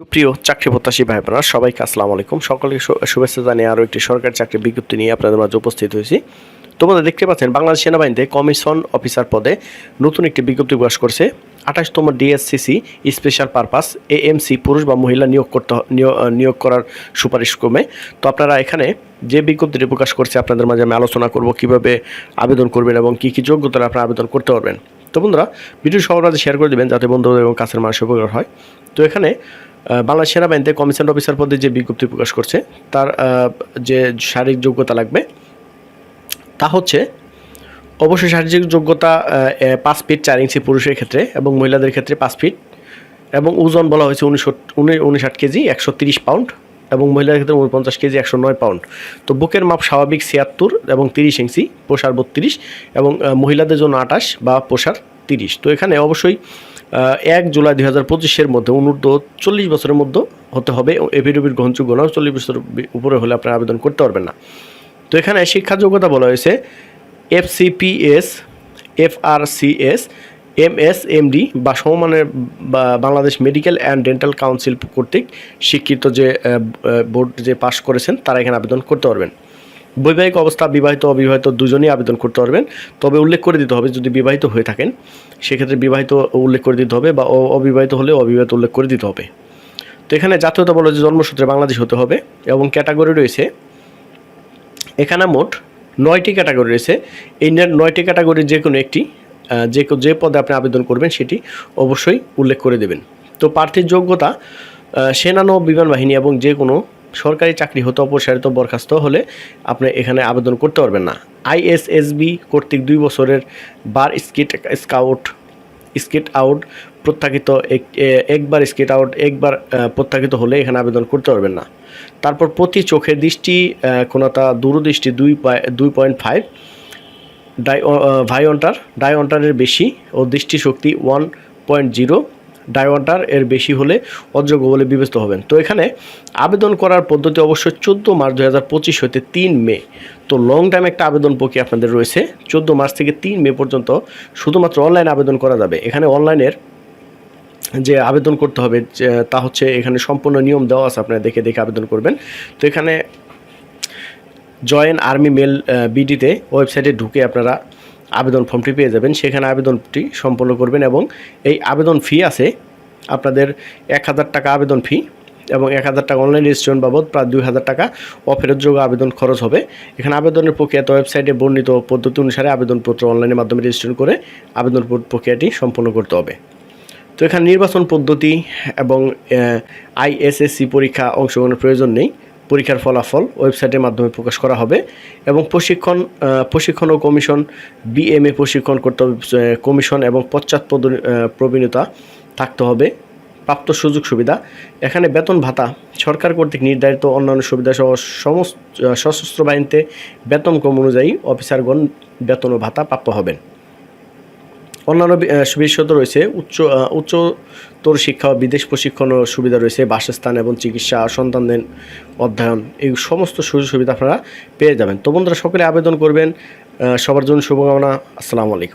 প্রিয় চাকরি প্রত্যাশী ভাই বোনেরা সবাইকে আসসালামু আলাইকুম। সকলকে শুভেচ্ছা জানিয়ে আরও একটি সরকারি চাকরি বিজ্ঞপ্তি নিয়ে আপনাদের মাঝে উপস্থিত হয়েছি। তোমরা দেখতে পাচ্ছেন, বাংলাদেশ সেনাবাহিনীতে কমিশন অফিসার পদে নতুন একটি বিজ্ঞপ্তি প্রকাশ করছে। আঠাশতম ডিএসসিসি স্পেশাল পারপাস, এএমসি, পুরুষ বা মহিলা নিয়োগ করতে নিয়োগ করার সুপারিশ ক্রমে। তো আপনারা এখানে যে বিজ্ঞপ্তিটি প্রকাশ করছে, আপনাদের মাঝে আমি আলোচনা করব, কীভাবে আবেদন করবেন এবং কী কী যোগ্যতার আপনারা আবেদন করতে পারবেন। তো বন্ধুরা ভিডিও সবার শেয়ার করে দেবেন যাতে বন্ধু এবং কাছের মানুষের উপকার হয়। তো এখানে বাংলাদেশ সেনাবাহিনীতে কমিশন অফিসার পদে যে বিজ্ঞপ্তি প্রকাশ করছে, তার যে শারীরিক যোগ্যতা লাগবে, তা হচ্ছে অবশ্যই শারীরিক যোগ্যতা পাঁচ ফিট চার ইঞ্চি পুরুষের ক্ষেত্রে এবং মহিলাদের ক্ষেত্রে পাঁচ ফিট এবং ওজন বলা হয়েছে উনিশশো উনষাট কেজি, একশো তিরিশ পাউন্ড এবং মহিলাদের ক্ষেত্রে উনপঞ্চাশ কেজি একশো নয় পাউন্ড। তো বুকের মাপ স্বাভাবিক ছিয়াত্তর এবং তিরিশ ইঞ্চি, পোষার বত্রিশ এবং মহিলাদের জন্য আঠাশ বা পোষার তিরিশ। তো এখানে অবশ্যই এক জুলাই দুই হাজার পঁচিশের মধ্যে অনূর্ধ্ব চল্লিশ বছরের মধ্যে হতে হবে। এভিডেভিট গ্রহণযোগ্য নয়, চল্লিশ বছর উপরে হলে আপনারা আবেদন করতে পারবেন না। তো এখানে শিক্ষা যোগ্যতা বলা হয়েছে, এফসিপিএস, এফআরসিএস এমএস এমডি বা সমমানের Bangladesh medical and dental council কর্তৃক স্বীকৃত যে বোর্ড যে পাশ করেছেন, তারা এখানে আবেদন করতে পারবেন। বৈবাহিক অবস্থা, বিবাহিত, অবিবাহিত দুজনেই আবেদন করতে পারবেন। তবে উল্লেখ করে দিতে হবে, যদি বিবাহিত হয়ে থাকেন, সেক্ষেত্রে বিবাহিত উল্লেখ করে দিতে হবে বা অবিবাহিত হলে অবিবাহিত উল্লেখ করে দিতে হবে। তো এখানে জাতীয়তা বলে যে জন্মসূত্রে বাংলাদেশ হতে হবে এবং ক্যাটাগরি রয়েছে, এখানে মোট নয়টি ক্যাটাগরি রয়েছে। এই নয়টি ক্যাটাগরির যে কোনো একটি যে যে পদে আপনি আবেদন করবেন সেটি অবশ্যই উল্লেখ করে দেবেন। তো প্রার্থীর যোগ্যতা আহ, সেনা নৌ বিমান বাহিনী এবং যে কোনো সরকারি চাকরি হতে অপসারিত বরখাস্ত হলে আপনি এখানে আবেদন করতে পারবেন না। আইএসএসবি কর্তৃক দুই বছরের বার স্কিট স্কাউট স্কেট আউট প্রত্যাখিত এক- একবার স্কেট আউট একবার প্রত্যাখিত হলে এখানে আবেদন করতে পারবেন না। তারপর প্রতি চোখে দৃষ্টি কোনতা দূরদৃষ্টি দুই দুই পয়েন্ট ফাইভ ডাই ভাইওন্টার ডাইওন্টারের বেশি, ও দৃষ্টিশক্তি ওয়ান পয়েন্ট জিরো ডাইওন্টার এর বেশি হলে অযোগ্য বলে বিবেচিত হবেন। তো এখানে আবেদন করার পদ্ধতি অবশ্যই চোদ্দ মার্চ দু হাজার পঁচিশ হতে তিন মে। তো লং টাইম একটা আবেদন প্রক্রিয়া আপনাদের রয়েছে। চোদ্দ মার্চ থেকে তিন মে পর্যন্ত শুধুমাত্র অনলাইন আবেদন করা যাবে। এখানে অনলাইনের যে আবেদন করতে হবে তা হচ্ছে এখানে সম্পূর্ণ নিয়ম দেওয়া আছে, আপনারা দেখে দেখে আবেদন করবেন। তো এখানে জয়েন আর্মি মেল বিডিতে ওয়েবসাইটে ঢুকে আপনারা আবেদন ফর্মটি পেয়ে যাবেন। সেখানে আবেদনটি সম্পন্ন করবেন এবং এই আবেদন ফি আছে আপনাদের এক হাজার টাকা আবেদন ফি এবং এক হাজার টাকা অনলাইন রেজিস্ট্রেশন বাবদ প্রায় দুই হাজার টাকা অফেরতযোগ্য আবেদন খরচ হবে। এখানে আবেদনের প্রক্রিয়াতে ওয়েবসাইটে বর্ণিত পদ্ধতি অনুসারে আবেদনপত্র অনলাইনের মাধ্যমে রেজিস্ট্রেশন করে আবেদন প্রক্রিয়াটি সম্পন্ন করতে হবে। তো এখানে নির্বাচন পদ্ধতি এবং আইএসএসসি পরীক্ষা অংশগ্রহণের প্রয়োজন নেই। পরীক্ষার ফলাফল ওয়েবসাইটের মাধ্যমে প্রকাশ করা হবে এবং প্রশিক্ষণ প্রশিক্ষণ ও কমিশন, বিএমএ প্রশিক্ষণ করতে কমিশন এবং পশ্চাৎপদ প্রবীণতা থাকতে হবে। প্রাপ্ত সুযোগ সুবিধা, এখানে বেতন ভাতা, সরকার কর্তৃক নির্ধারিত অন্যান্য সুবিধা সহ সমস্ত সশস্ত্র বাহিনীতে বেতন কম অনুযায়ী অফিসারগণ বেতন ও ভাতা প্রাপ্য হবেন। অন্যান্য বিশেষত রয়েছে উচ্চ উচ্চতর শিক্ষা, বিদেশ প্রশিক্ষণ সুবিধা রয়েছে, বাসস্থান এবং চিকিৎসা, সন্তানদের অধ্যয়ন, এই সমস্ত সুযোগ সুবিধা আপনারা পেয়ে যাবেন। তো বন্ধুরা, সকলে আবেদন করবেন সবার জন্য শুভকামনা। আসসালামু আলাইকুম।